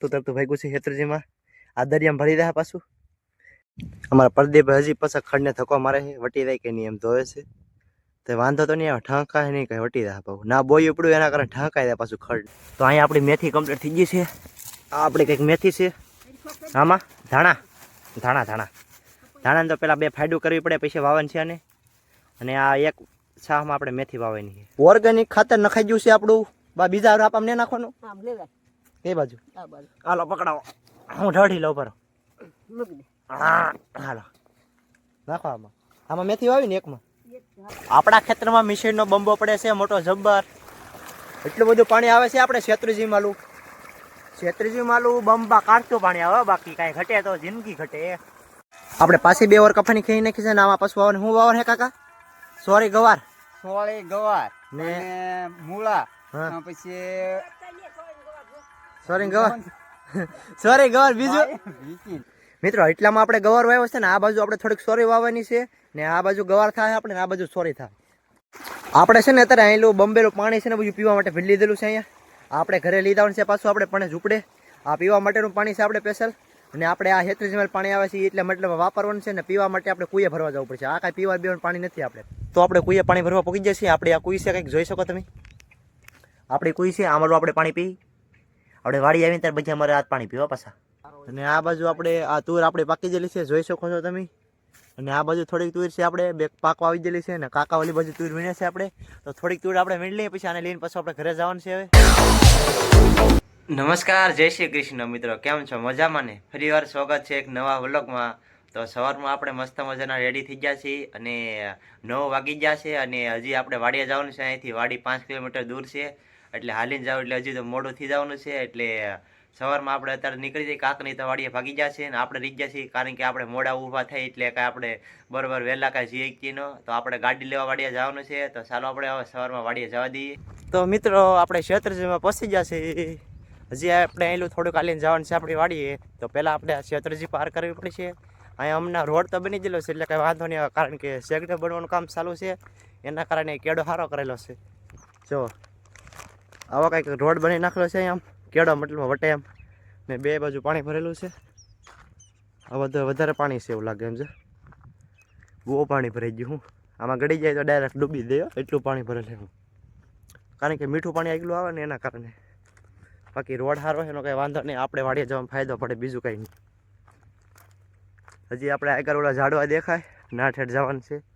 તરતું તરતું ભાગ્યું છે હેતરજીમાં. આ દરિયામાં ભરી રહ્યા પાછું. અમારા પરદીપ હજી પાછા ખડને થકો મારે વટી દે કે નહીં એમ ધોવે છે. તો વાંધો તો નહીં ઠાંકા નહીં કઈ, વટી દે પાછું. ના બોય પડ્યું, એના કારણે ઠાંકાઈ દે પાછું ખડ. તો અહીંયા આપણી મેથી કમ્પ્લીટ થઈ ગઈ છે. આ આપણી કંઈક મેથી છે. આમાં, ધાણા. ધાણા ધાણા. ધાણાને તો પેલા બે ફાયદું કરવી પડે, પછી વાવન છે અને અને આ એક છામાં આપણે મેથી વાવવાની ઓર્ગેનિક ખાતર નખાઈ ગયું છે આપણું. બા, બીજા રાપ અમને નાખવાનું? એ બાજુ. આ હાલો પકડાવો. હું ઢળી લઉં પર હાલો. નાખો આમાં. આમાં મેથી વાવી ને એકમાં? આપણા ખેતરમાં મિશીનનો બંબો પડે છે મોટો જબ્બર. એટલું બધું પાણી આવે છે આપણે છેત્રીજી માલું. છેત્રીજી માલું બંબા કાઢતું પાણી આવે બાકી કાંઈ ઘટે તો જિંદગી ઘટે. આપણે પાછી બે વાર કફાની ખેઈ નાખી છે ને આમાં પશુ વાવર શું વાવર હે કાકા? સોરી ગવાર. સોરી ગવાર ને? મૂળા. પછી સોરી ગવાર. સોરી ગવાર બીજું? મિત્રો એટલામાં આપણે ગવાર વાવ્યો છે ને આ બાજુ આપણે થોડીક સોરી વાવવાની છે ને આ બાજુ ગવાર થાય આપણે આ બાજુ સોરી થાય. આપણે છે ને અત્યારે અહીંલું બંબેલું પાણી છે ને બધું પીવા માટે ભરી લીધેલું છે અહીંયા. આપણે ઘરે લીધા છે પાછું આપણે પણ ઝૂપડે. આ પીવા માટેનું પાણી છે આપણે સ્પેશિયલ અને આપણે આ હેત્રીસ ml પાણી આવે છે એટલે મતલબ વાપરવાનું છે ને પીવા માટે આપણે કુએ ભરવા જવું પડશે. આ કાંઈ પીવા પીવાનું પાણી નથી આપણે. તો આપણે કુએ પાણી ભરવા પહોંચી જઈએ છીએ. આપણે આ કુઈ છે કંઈક જોઈ શકો તમે? આપણી કુઈ છે આમાં આપણે પાણી પી. આપણે વાડી આવીને ત્યારે બધા અમારે હાથ પાણી પીવા પાછા. અને આ બાજુ આપણે આ તુર આપણે પાકી ગયેલી છે જોઈ શકો છો તમે. અને આ બાજુ થોડીક તુર છે આપણે બે પાકવા આવી ગયેલી છે અને કાકા ઓલી બાજુ તુર વીણે છે આપણે. તો થોડીક તુર આપણે વીણ લઈએ પછી આને લઈને પછી આપણે ઘરે જવાનું છે હવે. નમસ્કાર જય શ્રી કૃષ્ણ મિત્રો કેમ છો? મજામાં ને? ફરી વાર સ્વાગત છે એક નવા વ્લોગમાં. તો સવારમાં આપણે મસ્ત મજાના રેડી થઈ ગયા છીએ અને નવ વાગી ગયા છે અને હજી આપણે વાડીએ જવાનું છે અહીંથી. વાડી પાંચ કિલોમીટર દૂર છે. એટલે હાલીને જાવ એટલે હજી તો મોડું થઈ જવાનું છે, એટલે સવારમાં આપણે અત્યારે નીકળી જઈએ, કાંકની વાડીએ ભાગી જશે અને આપણે રહી જશે કારણ કે આપણે મોડા ઊભા થઈ એટલે કાંઈ આપણે બરોબર વહેલા કાંઈ જઈએ કીનો તો આપણે ગાડી લેવા વાડીએ જવાનું છે, તો ચાલો આપણે હવે સવારમાં વાડીએ જવા દઈએ. તો મિત્રો, આપણે ક્ષેત્રજીમાં પહોંચી જશે હજી આપણે અહીંલું થોડુંક હાલીને જવાનું છે આપણી વાડીએ. તો પહેલાં આપણે આ ક્ષેત્રજી પાર કરવી પડશે અહીંયા હમણાં રોડ તો બની ગયેલો છે, એટલે કાંઈ વાંધો નહીં કારણ કે સેગડે બનવાનું કામ ચાલુ છે. એના કારણે કેડો સારો કરેલો છે. જો આવા કંઈક રોડ બની નાખેલો છે આમ, કેળો મતલબ વટે એમ ને બે બાજુ પાણી ભરેલું છે. આ બધું વધારે પાણી છે એવું લાગે એમ છે. બહુ પાણી ભરાઈ ગયું હું. આમાં ગળી જાય તો ડાયરેક્ટ ડૂબી દે એટલું પાણી ભરેલું હું. કારણ કે મીઠું પાણી આગલું આવે ને એના કારણે. બાકી રોડ સારો એનો કંઈ વાંધો નહીં. આપણે વાડીએ જવામાં ફાયદો પડે, બીજું કંઈ નહીં. હજી આપણે આગળ ઓલા ઝાડવા દેખાય. ના ઠેઠ જવાનું છે.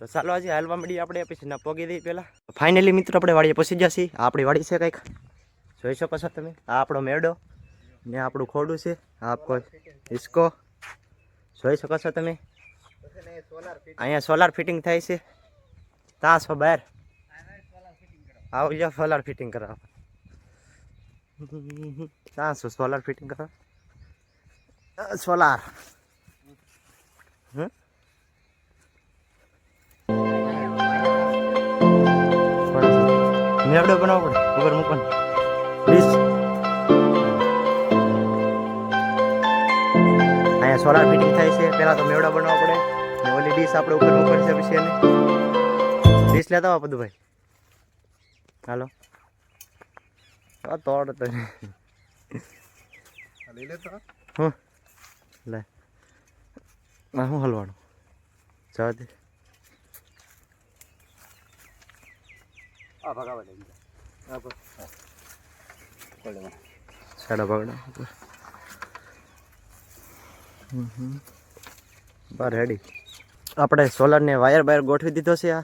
તો ચાલો આજે હાલવા મળીએ આપણે, પછી ના પોગી દઈએ પહેલાં. ફાઇનલી મિત્રો આપણે વાડીએ પહોંચી છીએ. આ આપણી વાડી છે કંઈક. જોઈ શકો છો તમે. આ આપણો મેળો. ને આપણું ખોડું છે. આ કોઈ હિસ્કો. જોઈ શકો છો તમે. અહીંયા સોલાર ફિટિંગ થાય છે. ત્યાં છો બહાર. આવો જાઓ સોલાર ફિટિંગ કરાવો. ત્યાં છો સોલાર ફિટિંગ કરાવો. સોલાર હમ? મેળો બનાવવો પડે. ઉપર મૂકવાનું. પ્લીઝ અહીંયા સોલાર ફિટિંગ થાય છે. પહેલાં તો મેવડા બનાવવો પડે. ને ઓલી ડીશ આપણે ઉપર મૂકવાની છે પછી એને. ડીશ લેતા આવો ભાઈ. હાલો. આ તોડ તો. હું. લે. હું હલવાનું? જવા દે. આ ભગાવા દે આ ભગ- સાડા બાગડા બાર રેડી આપણે સોલારને વાયર બાયર ગોઠવી દીધો છે આ.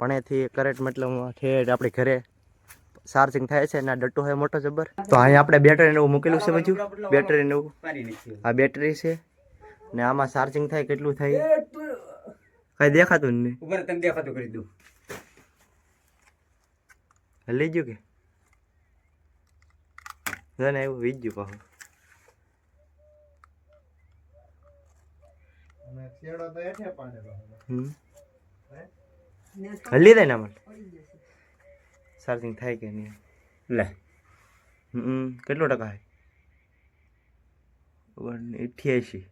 પણ એથી કરંટ મતલબ ઠેઠ આપણે ઘરે ચાર્જિંગ થાય છે અને ડટ્ટો હોય મોટો જબર તો અહીંયા આપણે બેટરી એવું મૂકેલું છે બધું. બેટરી એવું. આ બેટરી છે. ને આમાં ચાર્જિંગ થાય કેટલું થાય? કઈ દેખાતું નહીં. ઉપર દેખાતું કરી દઉં. લઈ ગયું કે. ના ના એવું વીજ ગયું પાછું. હમ. હલી દે ને આમાં. ચાર્જિંગ થાય કે નહીં. લે. હમ કેટલો ટકા છે? અઠ્યાસી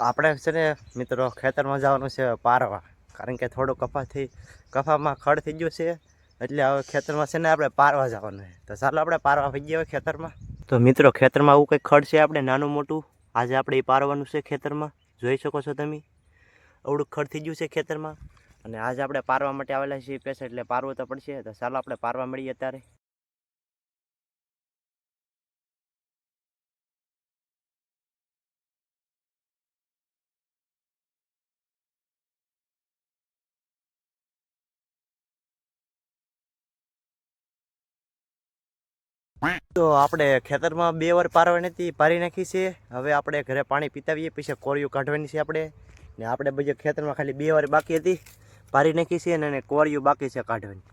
આપણે છે ને મિત્રો ખેતરમાં જવાનું છે પારવા. કારણ કે થોડો કફા થઈ કફામાં ખડ થઈ ગયો છે. એટલે હવે ખેતરમાં છે ને આપણે પારવા જવાનું છે. તો ચાલો આપણે પારવા થઈ ગયા ખેતરમાં. તો મિત્રો, ખેતરમાં આવું કંઈક ખડ છે આપણે, નાનું મોટું? આજે આપણે એ પારવાનું છે ખેતરમાં. જોઈ શકો છો તમે? અવડું ખડ થઈ ગયું છે ખેતરમાં. અને આજે આપણે પારવા માટે આવેલા છીએ પેસે, એટલે પારવું તો પડશે. તો ચાલો આપણે પારવા મળીએ અત્યારે. તો આપણે ખેતરમાં બે વાર પારવાની હતી, પારી નાખી છે. હવે આપણે ઘરે પાણી પીતાવીએ, પછી કોરિયું કાઢવાની છે આપણે. ને આપણે બધી ખેતરમાં ખાલી બે વાર બાકી હતી, પારી નાખી છે અને કોરિયું બાકી છે કાઢવાની.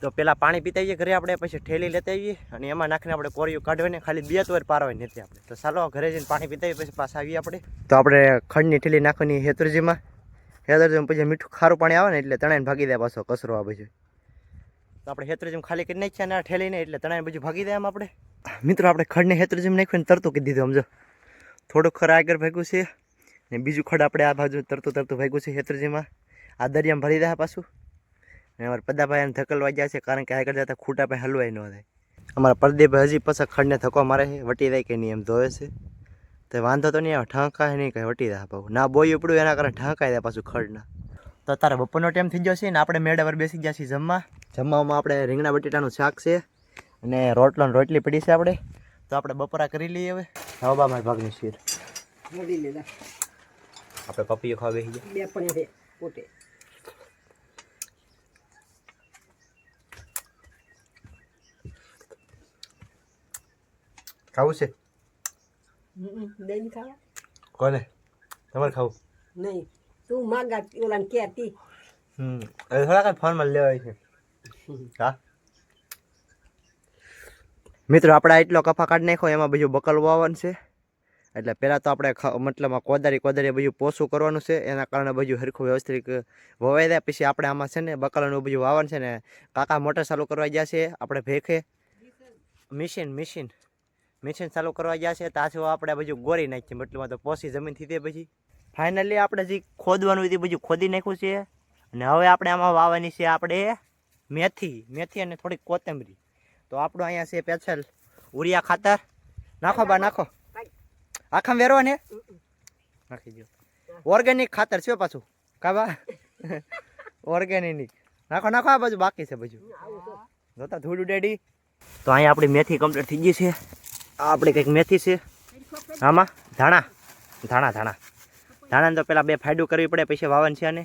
તો પહેલાં પાણી પીતાવીએ ઘરે આપણે, પછી ઠેલી લેતા આવીએ અને એમાં નાખીને આપણે કોરિયું કાઢવાની, ખાલી બે તો વાર પારવાની હતી આપણે. તો ચાલો, ઘરે જઈને પાણી પીતાવીએ, પછી પાછા આવીએ આપણે. તો આપણે ખંડની ઠેલી નાખવાની હેતુરજીમાં. હેતુરજીમાં પછી મીઠું ખારું પાણી આવે ને એટલે તણાઈને ભાગી દે પાછો કચરો આ બધું. આપણે હેતરજીમ ખાલી કરી નાખ્યા અને આ ઠેલીને એટલે તણાઈ બાજુ ભાગી દે આમ આપણે. મિત્રો, આપણે ખડને હેતરજીમ નાખ્યું તરતું કીધી દીધું, સમજો. થોડુંક ખરા આગળ ભાગ્યું છે ને બીજું ખડ આપણે આ બાજુ તરતું તરતું ભાગ્યું છે હેતરજીમાં. આ દરિયામાં ભરી દે પાછું. અને અમારા પદાભાઈને ધકલવા ગયા છે કારણ કે આગળ જતા ખૂટા પાસે હલવાય ન થાય. અમારા પરદીપભાઈ હજી પાછા ખડને ધક્કો મારે છે, વટી જાય કે નહીં એમ ધોવે છે. તો વાંધો તો નહીં આવે ઠાંકાય નહીં કંઈ, વટી દે પાછું ના બોય ઉપડ્યું એના કારણે ઠાંકાઈ દે પાછું ખડના. તો તારે બપોરનો ટાઈમ થઈ ગયો છે ને આપણે મેળા પર બેસી ગયા છીએ જમવા. જમવામાં આપણે રીંગણા બટેટાનું શાક છે અને રોટલો ને રોટલી પડી છે આપણે. તો આપણે બપોરા કરી લઈએ હવે. હવા મારી ભાગની શીર. આપણે પપૈયો ખાવા બેસી ગયા. બે પણ પોતે. ખાવું છે? ખાવા? કોને? તમારે ખાવું? નહીં. તું માગા ઓલાને કહેતી. હમ. થોડાક થોડા કાંઈ ફોનમાં લેવાય છે. હા. મિત્રો, આપણે એટલો કફા કાઢી નાખ્યો, એમાં બીજું બકલ વાવવાનું છે. એટલે પહેલાં તો આપણે મતલબમાં કોદારી કોદારી બધું પોસું કરવાનું છે, એના કારણે બધું હરખું વ્યવસ્થિત વવાઈ દે પછી આપણે આમાં છે ને બકલાનું બધું વાવવાનું છે ને, કાકા મોટર ચાલુ કરવા ગયા છે, આપણે ભેખે. Machine machine. મિશીન ચાલુ કરવા ગયા છે તાછું આપણે બધું ગોરી નાખીએ, મતલબમાં તો પોસી જમીનથી તે પછી. ફાઇનલી આપણે જે ખોદવાનું હતું બધું ખોદી નાખ્યું છે. અને હવે આપણે આમાં વાવવાની છે આપણે મેથી મેથી અને થોડીક કોથમરી. તો આપણું અહીંયા છે પેછલ ઉરિયા ખાતર. નાખો બા, નાખો. આખા વેરવા ને નાખી દો ઓર્ગેનિક ખાતર છે પાછું. કા બા? ઓર્ગેનિક. નાખો નાખો આ બાજુ, બાકી છે બધું. જોતા ધૂળ ડેડી તો અહીંયા આપણી મેથી કમ્પ્લીટ થઈ ગઈ છે. આ આપણી કંઈક મેથી છે. આમાં, ધાણા. ધાણા ધાણા. ધાણાને તો પહેલાં બે ફાયડું કરવી પડે, પછી વાવન છે અને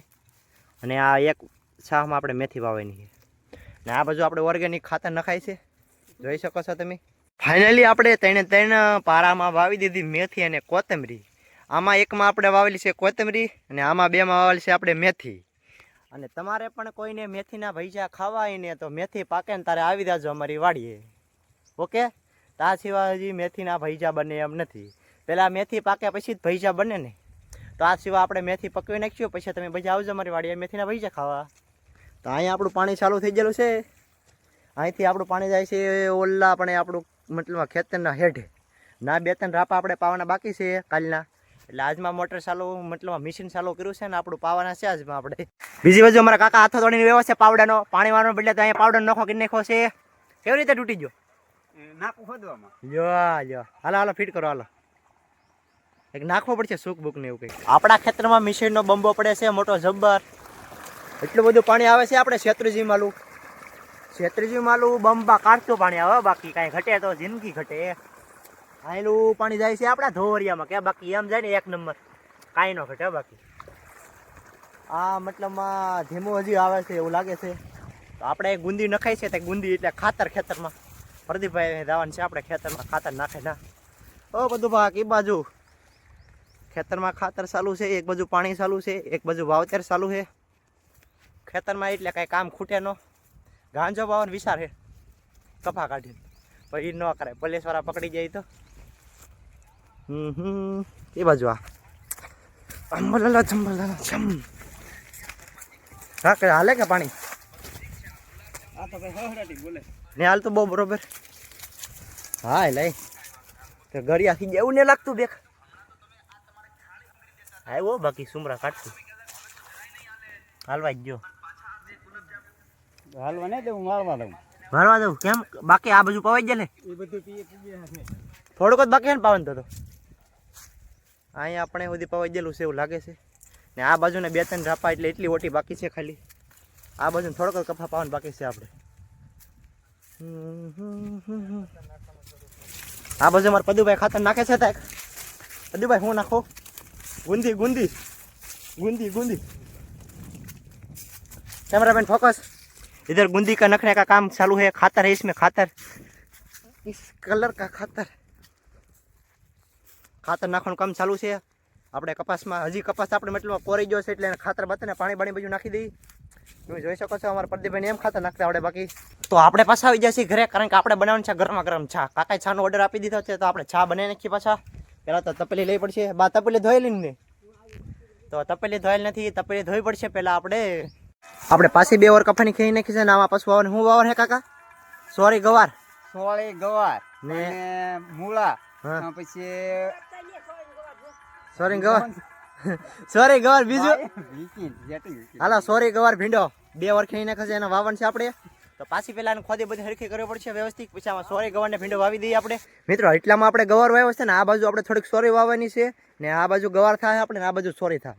અને આ એક છાહમાં આપણે મેથી વાવવાની છે. ને આ બાજુ આપણે ઓર્ગેનિક ખાતર નખાય છે. જોઈ શકો છો તમે. ફાઇનલી આપણે ત્રણે ત્રણ પારામાં વાવી દીધી મેથી અને કોથમરી. આમાં એકમાં આપણે વાવેલી છે કોથમરી અને આમાં બેમાં વાવેલી છે આપણે મેથી. અને તમારે પણ કોઈને મેથીના ભૈજા ખાવા હોય ને તો મેથી પાકે ને તારે આવી જાજો અમારી વાડીએ. ઓકે? તા સિવાય હજી મેથીના ભૈજા બને એમ નથી. પહેલાં મેથી પાકે પછી જ ભૈજા બને ને. તો આ સિવાય આપણે મેથી પકવી નાખીશું પછી તમે ભજા આવજો મારી વાડીએ મેથીના ભૈજા ખાવા. તો અહીંયા આપણું પાણી ચાલુ થઈ ગયેલું છે. અહીંથી આપણું પાણી જાય છે ઓલા પણ આપણું મતલબ ખેતરના હેઠે. ના બે ત્રણ રાપા આપણે પાવાના બાકી છે કાલના. એટલે આજમાં મોટર ચાલુ મતલબ મશીન ચાલુ કર્યું છે ને આપણું પાવાના છે આજમાં આપણે. બીજી બાજુ અમારા કાકા હાથો ધોણીની વ્યવસ્થા પાવડાનો. પાણી વાળવાનો બદલે તો અહીંયા પાવડર નખો કરી નાખો છે. કેવી રીતે તૂટી ગયો? નાખું ખોદવામાં લ્યો લ્યો હાલો હાલો ફિટ કરો હાલો. એક નાખવો પડશે સુખ બુક ને એવું કંઈક. આપણા ખેતરમાં મિશીનનો બંબો પડે છે મોટો જબ્બર. એટલું બધું પાણી આવે છે આપણે શેત્રુજી માલું. છેત્રીજી માલું બંબા કાઢતું પાણી આવે, બાકી કાંઈ ઘટે તો જિંદગી ઘટે. આયલું પાણી જાય છે આપણા ધોવરિયામાં, કે બાકી એમ જાય ને એક નંબર. કાંઈ ન ઘટે બાકી. આ મતલબમાં ધીમો હજી આવે છે એવું લાગે છે. તો આપણે ગુંદી નખાય છે તે ગુંદી એટલે ખાતર ખેતરમાં. પ્રદીપભાઈ જવાનું છે આપણે ખેતરમાં, ખાતર નાખે, ના. ઓ બધું ભાગ એ બાજુ. ખેતરમાં ખાતર ચાલુ છે, એક બાજુ પાણી ચાલુ છે, એક બાજુ વાવતર ચાલુ છે. ખેતરમાં એટલે કાંઈ કામ ખૂટે ન. ગાંજો પાવાનો વિચાર હે કફા કાઢીને. પછી ન કરાય પોલીસવાળા પકડી જાય તો. હમ એ બાજુ આ. અંબલાલા ચંબલાલા ચમ હા હાલે કે પાણી? આ તો કઈ બોલે. ને હાલ તો બહુ બરોબર. હા લઈ. તો ગળિયાથી જેવું ને લાગતું દેખ. આવ્યો બાકી સુમરા કાઢતું હાલવા જ ગયો હાલવા નહીં દઉં મારવા દઉં મારવા દઉં કેમ? બાકી આ બાજુ પવાઈ જાય ને એ બધું પીએ થોડુંક જ બાકી છે ને પાવન તો અહીંયા આપણે સુધી પવાઈ ગયેલું છે એવું લાગે છે. ને આ બાજુને બે ત્રણ રાપા એટલે એટલી ઓટી બાકી છે ખાલી. આ બાજુ થોડોક કફા પાવન બાકી છે આપણે. આ બાજુ મારા પદુભાઈ ખાતર નાખે છે તાક. પદુભાઈ હું નાખો? ગુંદી ગુંદી. ગુંદી ગુંદી. કેમેરામેન ફોકસ इधर गुंदी का नखने का काम चालू है खातर है इसमें खातर इस कलर का खातर ખાતર નાખવાનું કામ ચાલુ છે આપણે કપાસમાં હજી કપાસ આપણે મતલબ કોરી ગયો છે એટલે એને ખાતર બતાને પાણી બાણી બધું નાખી દઈ તમે જોઈ શકો છો અમારા પ્રદીપભાઈને એમ ખાતર નાખતા આવડે બાકી તો આપણે પાછા આવી જશે ઘરે કારણ કે આપણે બનાવવાનું છે ગરમા ગરમ ચા કાકાએ છાનો ઓર્ડર આપી દીધો છે તો આપણે ચા બનાવી નાખીએ પાછા પહેલાં તો તપેલી લઈ પડશે બા તપેલી ધોયેલી ને તો તપેલી ધોયેલ નથી તપેલી ધોઈ પડશે પહેલાં આપણે આપણે પાછી બે ઓવર કફાની ખેઈ નાખી છે ને આમાં પાછું વાવર શું વાવર હે કાકા? સોરી ગવાર. સોળી ગવાર. ને- મૂળા. પછી સોરી ગવાર. સોરી ગવાર બીજું? હાલો સોરી ગવાર ભીંડો. બે ઓવર ખાઈ નાખે છે એના વાવણ છે આપણે. તો પાછી પેલા ખોદી બધી હરખી કરવી પડશે વ્યવસ્થિત. પછી આમાં સોરી ગવારને ભીંડો વાવી દઈએ આપણે. મિત્રો એટલામાં આપણે ગવાર વાવ્યો છે ને આ બાજુ આપણે થોડીક સોરી વાવવાની છે. ને આ બાજુ ગવાર થાય આપણે ને આ બાજુ સોરી થાય.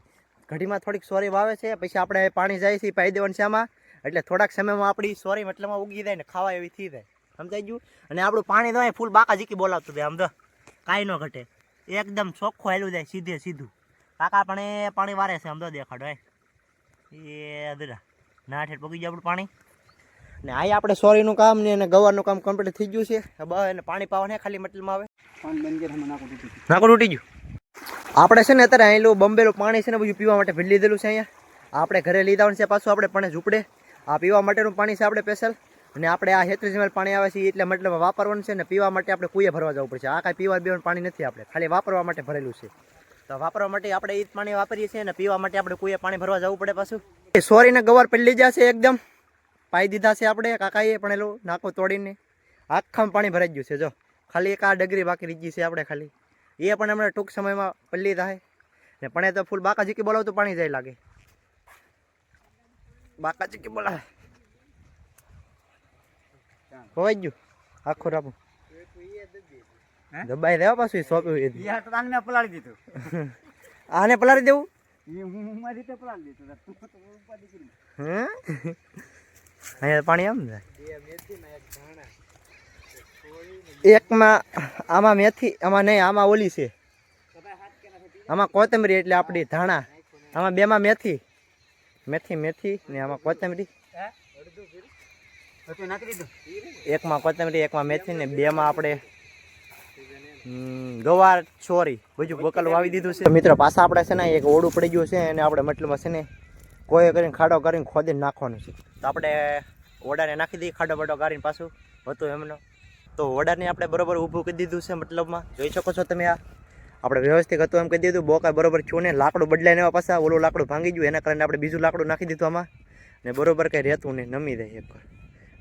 ઘડીમાં થોડીક સોરી વાવે છે પછી આપણે પાણી જાય છે પાઈ દેવાનું છે આમાં. એટલે થોડાક સમયમાં આપણી સોરી મતલબમાં ઉગી જાય ને ખાવા એવી થઈ જાય. સમજાઈ ગયું? અને આપણું પાણી તો ફૂલ બાકા જીકી બોલાવતું હતું આમ તો કાંઈ ન ઘટે. એકદમ ચોખ્ખું હેલું જાય સીધે સીધું. કાકા પણ એ પાણી વારે છે આમ તો દેખાડો એ એ અધરા. ના ઠેઠ પગી જાય આપણું પાણી. ને આ આપણે સોરીનું કામ ને અને ગવારનું કામ કમ્પ્લીટ થઈ ગયું છે. બસ એને પાણી પાવાને ખાલી મતલબમાં આવે નાકો તૂટી ગયું? આપણે છે ને અત્યારે અહીંલું બંબેલું પાણી છે ને બધું પીવા માટે ભીડ લીધેલું છે અહીંયા. આપણે ઘરે લીધા છે પાછું, આપણે પણ ઝૂંપડે. આ પીવા માટેનું પાણી છે આપણે સ્પેશિયલ અને આપણે આ હેત્રીસ પાણી આવે છે એટલે મતલબ વાપરવાનું છે ને પીવા માટે આપણે કુએ ભરવા જવું પડશે. આ કાંઈ પીવા પીવાનું પાણી નથી આપણે, ખાલી વાપરવા માટે ભરેલું છે. તો વાપરવા માટે આપણે એ જ પાણી વાપરીએ છીએ અને પીવા માટે આપણે કુએ પાણી ભરવા જવું પડે પાછું. સોરીને ગવાર પડી છે એકદમ. પાઈ દીધા છે આપણે, કાકાએ પણ એલું નાકો તોડીને. આખામાં પાણી ભરાઈ ગયું છે, જો. ખાલી એક આ ડગરી બાકી રીજી છે આપણે ખાલી. એ પણ હમણાં ટૂંક સમયમાં પલ્લી થાય ને પણ એ તો ફૂલ બાકા ચીકી બોલાવ તો પાણી જાય લાગે. બાકા ચીકી બોલાવે હોવાઈ ગયું. આખું રાપું દબાઈ દેવા પાછું સોંપ્યું પલાળી દીધું. આને પલાળી દેવું? અહીંયા પાણી આમ જાય. એકમાં આમાં મેથી, આમાં નહીં, આમાં ઓલી છે. આમાં કોથમરી એટલે આપણી ધાણા. આમાં બેમાં મેથી. મેથી મેથી ને આમાં કોથમરી. એકમાં કોથમરી, એકમાં મેથી ને બેમાં આપણે ગવાર છોરી બીજું બકલ વાવી દીધું છે. મિત્રો, પાછા આપણે છે ને એક ઓડું પડી ગયું છે અને આપણે મતલબમાં છે ને કોઈ કરીને ખાડો કરીને ખોદીને નાખવાનું છે. તો આપણે ઓડાને નાખી દઈએ ખાડો બાડો કરીને પાછું. હતું એમનો તો વડાને આપણે બરોબર ઊભું કરી દીધું છે મતલબમાં. જોઈ શકો છો તમે આ. આપણે વ્યવસ્થિત હતું એમ કહી દીધું. બોકા બરોબર છું ને લાકડું બદલાઈને એવા પાછા ઓલું લાકડું ભાંગી ગયું. એના કારણે આપણે બીજું લાકડું નાખી દીધું આમાં. ને બરોબર કંઈ રહેતું નહીં, નમી જાય એક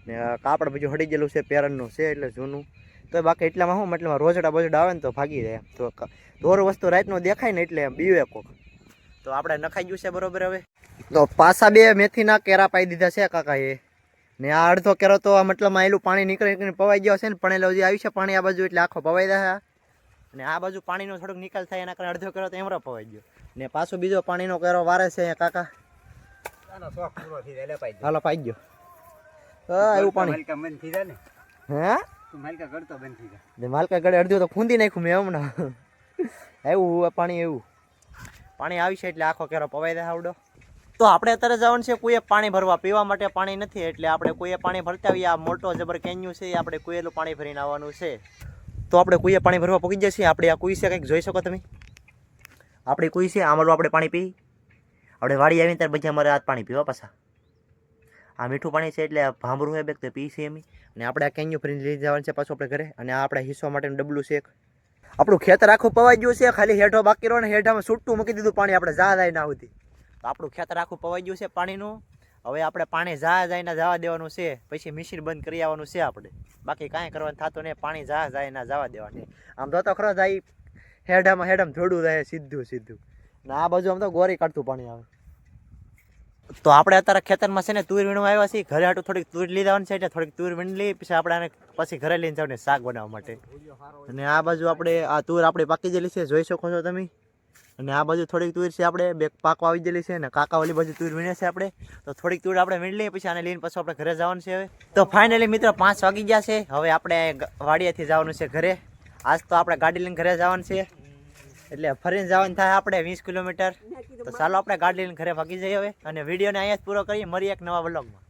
ને કાપડ બીજું હડી ગયેલું છે પેરનનું છે એટલે જૂનું. તો બાકી એટલામાં શું મતલબ રોજડા બોજડા આવે ને તો ભાગી જાય તો દોર વસ્તુ રાતનો દેખાય ને એટલે બીવે કોક. તો આપણે નખાઈ ગયું છે બરોબર હવે. તો પાછા બે મેથીના કેરા પાઈ દીધા છે કાકાએ. ને આ અડધો કેરો તો આ મતલબ આયેલું પાણી નીકળી નીકળીને પવાઈ ગયો છે ને પણ એટલે હજી આવી છે પાણી આ બાજુ એટલે આખો પવાઈ જાય અને આ બાજુ પાણીનો થોડોક નિકાલ થાય એના કારણે અડધો કેરો તો એમરો પવાઈ ગયો. ને પાછો બીજો પાણીનો કેરો વારે છે અહીંયા કાકા. હાલો પાઈ ગયો. આવ્યું પાણી. બંધ હે? માલિકા બંધ થઈ જાય માલકા ગળે અડધું તો ખૂંદી નાખ્યું મેં હમણાં. એવું પાણી એવું પાણી આવી છે એટલે આખો કેરો પવાઈ દે આવડો. તો આપણે અત્યારે જવાનું છે કોઈએ પાણી ભરવા. પીવા માટે પાણી નથી, એટલે આપણે કોઈએ પાણી ભરતા આવીએ આ મોટો જબર કેન્યુ છે, આપણે કુએલું પાણી ભરીને આવવાનું છે. તો આપણે કોઈએ પાણી ભરવા પગી છીએ? આપણે આ કુઈ છે કંઈક જોઈ શકો તમે? આપણી કુઈ છે આમળું આપણે પાણી પી. આપણે વાડી આવીને ત્યારે બધા અમારે આ પાણી પીવા પાછા. આ મીઠું પાણી છે એટલે ભાંભરું હોય બેક તો પી છે એમ અને આપણે આ કેન્યુ ભરીને લઈ જવાનું છે પાછું આપણે ઘરે. અને આ આપણા હિસ્સો માટેનું ડબલું છે એક. આપણું ખેતર આખું પવાઈ ગયું છે, ખાલી હેઠો બાકી રહ્યો ને હેઠામાં છૂટું મૂકી દીધું પાણી આપણે જા જાય ના સુધી તો આપણું ખેતર આખું પવાઈ ગયું છે પાણીનું. હવે આપણે પાણી જા જાય ના જવા દેવાનું છે. પછી મશીન બંધ કરી આવવાનું છે આપણે. બાકી કાંઈ કરવાનું થતું નહીં, પાણી જા જાય ના જવા દેવાનું. આમ તો તો ખરો જાય હેડમ હેડમ થોડું જાય સીધું સીધું. ને આ બાજુ આમ તો ગોરી કાઢતું પાણી આવે. તો આપણે અત્યારે ખેતરમાં છે ને તુર વીણવા આવ્યા છીએ. ઘરે હાટું થોડીક તુર લીધાવાની છે એટલે થોડીક તુર વીણી લઈ પછી આપણે આને પછી ઘરે લઈને જવાનું શાક બનાવવા માટે. અને આ બાજુ આપણે આ તુર આપણે પાકી જેલી છે. જોઈ શકો છો તમે. અને આ બાજુ થોડીક તુર છે આપણે, બે પાકવા આવી ગયેલી છે અને કાકા વાળી બાજુ તુર વીણે છે આપણે. તો થોડીક તુર આપણે વીણ લઈએ, પછી આને લઈને પછી આપણે ઘરે જવાનું છે હવે. તો ફાઇનલી મિત્રો પાંચ વાગી ગયા છે. હવે આપણે વાડિયાથી જવાનું છે ઘરે. આજ તો આપણે ગાડી લઈને ઘરે જવાનું છે. એટલે ફરીને જવાનું થાય આપણે વીસ કિલોમીટર. તો ચાલો આપણે ગાડી લઈને ઘરે ભાગી જઈએ હવે. અને વિડીયોને અહીંયા જ પૂરો કરીએ. મળીએ એક નવા વ્લોગમાં